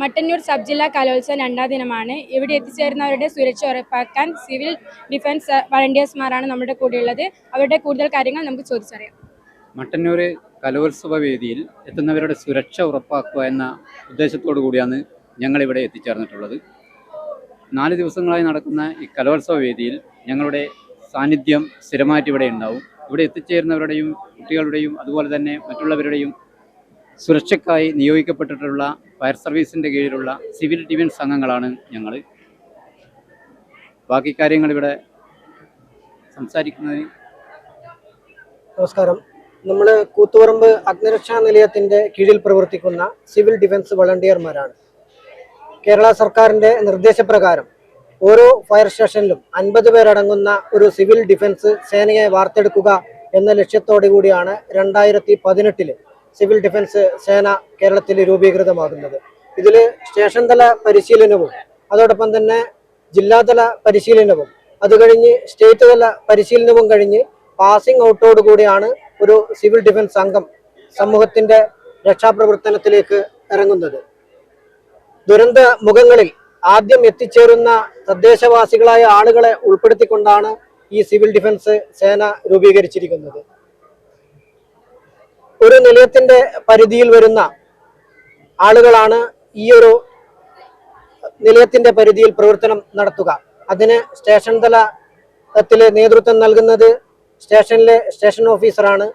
Mattannur sub ജില്ലാ കലോത്സവം രണ്ടാം ദിനമാണ്. ഇവിടെ എത്തിച്ചേരുന്നവരുടെ സുരക്ഷ ഉറപ്പാക്കാൻ സിവിൽ ഡിഫൻസ് വളണ്ടിയേഴ്സ്മാരാണ് നമ്മുടെ കൂടെയുള്ളത്. അവരുടെ കൂടുതൽ കാര്യങ്ങൾ നമുക്ക് ചോദിച്ചറിയാം. മട്ടന്നൂർ കലോത്സവ വേദിയിൽ എത്തുന്നവരുടെ സുരക്ഷ ഉറപ്പാക്കുക എന്ന ഉദ്ദേശത്തോടു കൂടിയാണ് ഞങ്ങളിവിടെ എത്തിച്ചേർന്നിട്ടുള്ളത്. നാല് ദിവസങ്ങളായി നടക്കുന്ന ഈ കലോത്സവ വേദിയിൽ ഞങ്ങളുടെ സാന്നിധ്യം സ്ഥിരമായിട്ട് ഇവിടെ ഉണ്ടാവും. ഇവിടെ എത്തിച്ചേരുന്നവരുടെയും കുട്ടികളുടെയും അതുപോലെ തന്നെ മറ്റുള്ളവരുടെയും സുരക്ഷയ്ക്കായി നിയോഗിക്കപ്പെട്ടിട്ടുള്ള ഫയർ സർവീസിന്റെ കീഴിലുള്ള സിവിൽ ഡിഫൻസ് അംഗങ്ങളാണ് ഞങ്ങൾ ബാക്കി കാര്യങ്ങൾ ഇവിടെ സംസാരിക്കുന്നതിന് നമസ്കാരം. നമ്മൾ കൂത്തുപറമ്പ് അഗ്നിരക്ഷാ നിലയത്തിന്റെ കീഴിൽ പ്രവർത്തിക്കുന്ന സിവിൽ ഡിഫൻസ് വളണ്ടിയർമാരാണ്. കേരള സർക്കാരിന്റെ നിർദ്ദേശപ്രകാരം ഓരോ ഫയർ സ്റ്റേഷനിലും അൻപത് പേരടങ്ങുന്ന ഒരു സിവിൽ ഡിഫൻസ് സേനയെ വാർത്തെടുക്കുക എന്ന ലക്ഷ്യത്തോടു കൂടിയാണ് രണ്ടായിരത്തി പതിനെട്ടിൽ സിവിൽ ഡിഫൻസ് സേന കേരളത്തിൽ രൂപീകൃതമാകുന്നത്. ഇതിൽ സ്റ്റേഷൻ തല പരിശീലനവും അതോടൊപ്പം തന്നെ ജില്ലാതല പരിശീലനവും അത് കഴിഞ്ഞ് സ്റ്റേറ്റ് തല പരിശീലനവും കഴിഞ്ഞ് പാസിംഗ് ഔട്ടോട് കൂടിയാണ് ഒരു സിവിൽ ഡിഫൻസ് സംഘം സമൂഹത്തിന്റെ രക്ഷാപ്രവർത്തനത്തിലേക്ക് ഇറങ്ങുന്നത്. ദുരന്ത മുഖങ്ങളിൽ ആദ്യം എത്തിച്ചേരുന്ന തദ്ദേശവാസികളായ ആളുകളെ ഉൾപ്പെടുത്തിക്കൊണ്ടാണ് ഈ സിവിൽ ഡിഫൻസ് സേന രൂപീകരിച്ചിരിക്കുന്നത്. ഒരു നിലയത്തിന്റെ പരിധിയിൽ വരുന്ന ആളുകളാണ് ഈ ഒരു നിലയത്തിന്റെ പരിധിയിൽ പ്രവർത്തനം നടത്തുക. അതിന് സ്റ്റേഷൻ തലത്തിലെ നേതൃത്വം നൽകുന്നത് സ്റ്റേഷനിലെ സ്റ്റേഷൻ ഓഫീസറാണ്.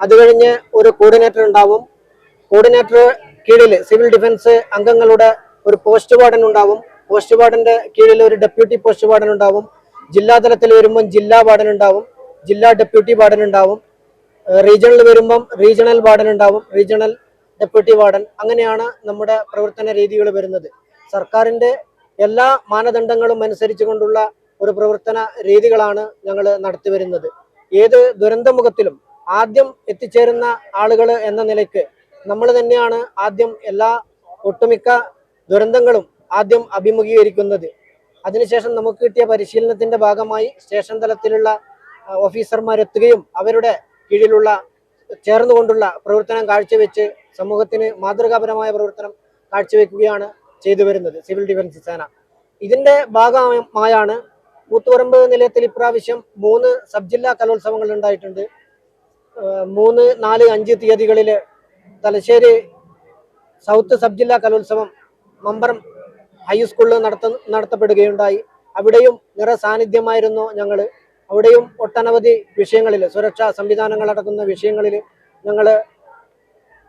അത് കഴിഞ്ഞ് ഒരു കോർഡിനേറ്റർ ഉണ്ടാവും. കോർഡിനേറ്റർ കീഴിൽ സിവിൽ ഡിഫൻസ് അംഗങ്ങളുടെ ഒരു പോസ്റ്റ് വാർഡൻ ഉണ്ടാവും. പോസ്റ്റ് വാർഡന്റെ കീഴിൽ ഒരു ഡെപ്യൂട്ടി പോസ്റ്റ് വാർഡൻ ഉണ്ടാവും. ജില്ലാതലത്തിൽ വരുമ്പം ജില്ലാ വാർഡൻ ഉണ്ടാവും. ജില്ലാ ഡെപ്യൂട്ടി വാർഡൻ ഉണ്ടാവും. റീജിയണൽ വരുമ്പം റീജിയണൽ വാർഡൻ ഉണ്ടാവും. Regional deputy warden. അങ്ങനെയാണ് നമ്മുടെ പ്രവർത്തന രീതികൾ വരുന്നത്. സർക്കാരിന്റെ എല്ലാ മാനദണ്ഡങ്ങളും അനുസരിച്ചുകൊണ്ടുള്ള ഒരു പ്രവർത്തന രീതികളാണ് ഞങ്ങൾ നടത്തി വരുന്നത്. ഏത് ദുരന്തമുഖത്തിലും ആദ്യം എത്തിച്ചേരുന്ന ആളുകൾ എന്ന നിലയ്ക്ക് നമ്മൾ തന്നെയാണ് ആദ്യം എല്ലാ ഒട്ടുമിക്ക ദുരന്തങ്ങളും ആദ്യം അഭിമുഖീകരിക്കുന്നത്. അതിനുശേഷം നമുക്ക് കിട്ടിയ പരിശീലനത്തിന്റെ ഭാഗമായി സ്റ്റേഷൻ തലത്തിലുള്ള ഓഫീസർമാരെത്തുകയും അവരുടെ കീഴിലുള്ള ചേർന്നുകൊണ്ടുള്ള പ്രവർത്തനം കാഴ്ചവെച്ച് സമൂഹത്തിന് മാതൃകാപരമായ പ്രവർത്തനം കാഴ്ചവെക്കുകയാണ് ചെയ്തു വരുന്നത് സിവിൽ ഡിഫൻസ് സേന. ഇതിന്റെ ഭാഗമായാണ് കൂത്തുപറമ്പ് നിലയത്തിൽ ഇപ്രാവശ്യം മൂന്ന് സബ് ജില്ലാ കലോത്സവങ്ങൾ ഉണ്ടായിട്ടുണ്ട്. മൂന്ന് നാല് അഞ്ച് തീയതികളിൽ തലശ്ശേരി സൗത്ത് സബ് ജില്ലാ കലോത്സവം മമ്പറം ഹൈസ്കൂളിൽ നടത്ത നടത്തപ്പെടുകയുണ്ടായി. അവിടെയും നിറ സാന്നിധ്യമായിരുന്നു ഞങ്ങൾ അവിടെയും ഒട്ടനവധി വിഷയങ്ങളിൽ സുരക്ഷാ സംവിധാനങ്ങൾ അടക്കുന്ന വിഷയങ്ങളിൽ ഞങ്ങൾ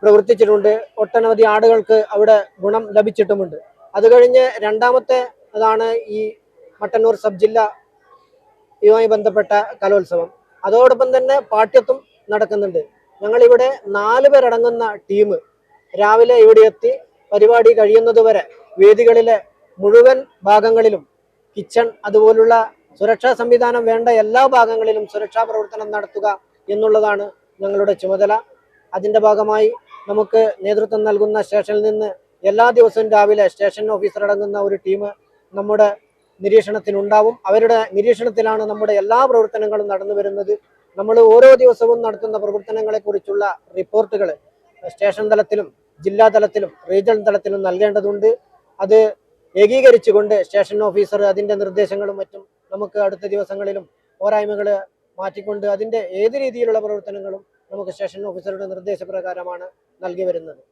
പ്രവർത്തിച്ചിട്ടുണ്ട്. ഒട്ടനവധി ആടുകൾക്ക് അവിടെ ഗുണം ലഭിച്ചിട്ടുമുണ്ട്. അത് കഴിഞ്ഞ് രണ്ടാമത്തെ അതാണ് ഈ മട്ടന്നൂർ സബ് ജില്ല ഇതുമായി ബന്ധപ്പെട്ട കലോത്സവം. അതോടൊപ്പം തന്നെ പാഠ്യത്വം നടക്കുന്നുണ്ട്. ഞങ്ങളിവിടെ നാല് പേരടങ്ങുന്ന ടീം രാവിലെ ഇവിടെ എത്തി പരിപാടി കഴിയുന്നതുവരെ വേദികളിലെ മുഴുവൻ ഭാഗങ്ങളിലും കിച്ചൺ അതുപോലുള്ള സുരക്ഷാ സംവിധാനം വേണ്ട എല്ലാ ഭാഗങ്ങളിലും സുരക്ഷാ പ്രവർത്തനം നടത്തുക എന്നുള്ളതാണ് ഞങ്ങളുടെ ചുമതല. അതിന്റെ ഭാഗമായി നമുക്ക് നേതൃത്വം നൽകുന്ന സ്റ്റേഷനിൽ നിന്ന് എല്ലാ ദിവസവും രാവിലെ സ്റ്റേഷൻ ഓഫീസർ അടങ്ങുന്ന ഒരു ടീം നമ്മുടെ നിരീക്ഷണത്തിനുണ്ടാവും. അവരുടെ നിരീക്ഷണത്തിലാണ് നമ്മുടെ എല്ലാ പ്രവർത്തനങ്ങളും നടന്നു വരുന്നത്. നമ്മൾ ഓരോ ദിവസവും നടത്തുന്ന പ്രവർത്തനങ്ങളെക്കുറിച്ചുള്ള റിപ്പോർട്ടുകൾ സ്റ്റേഷൻ തലത്തിലും ജില്ലാ തലത്തിലും റീജിയണൽ തലത്തിലും നൽകേണ്ടതുണ്ട്. അത് ഏകീകരിച്ചുകൊണ്ട് സ്റ്റേഷൻ ഓഫീസർ അതിന്റെ നിർദ്ദേശങ്ങളും മറ്റും നമുക്ക് അടുത്ത ദിവസങ്ങളിലും പോരായ്മകൾ മാറ്റിക്കൊണ്ട് അതിന്റെ ഏത് രീതിയിലുള്ള പ്രവർത്തനങ്ങളും നമുക്ക് സ്റ്റേഷൻ ഓഫീസറുടെ നിർദ്ദേശപ്രകാരമാണ് നൽകി വരുന്നത്.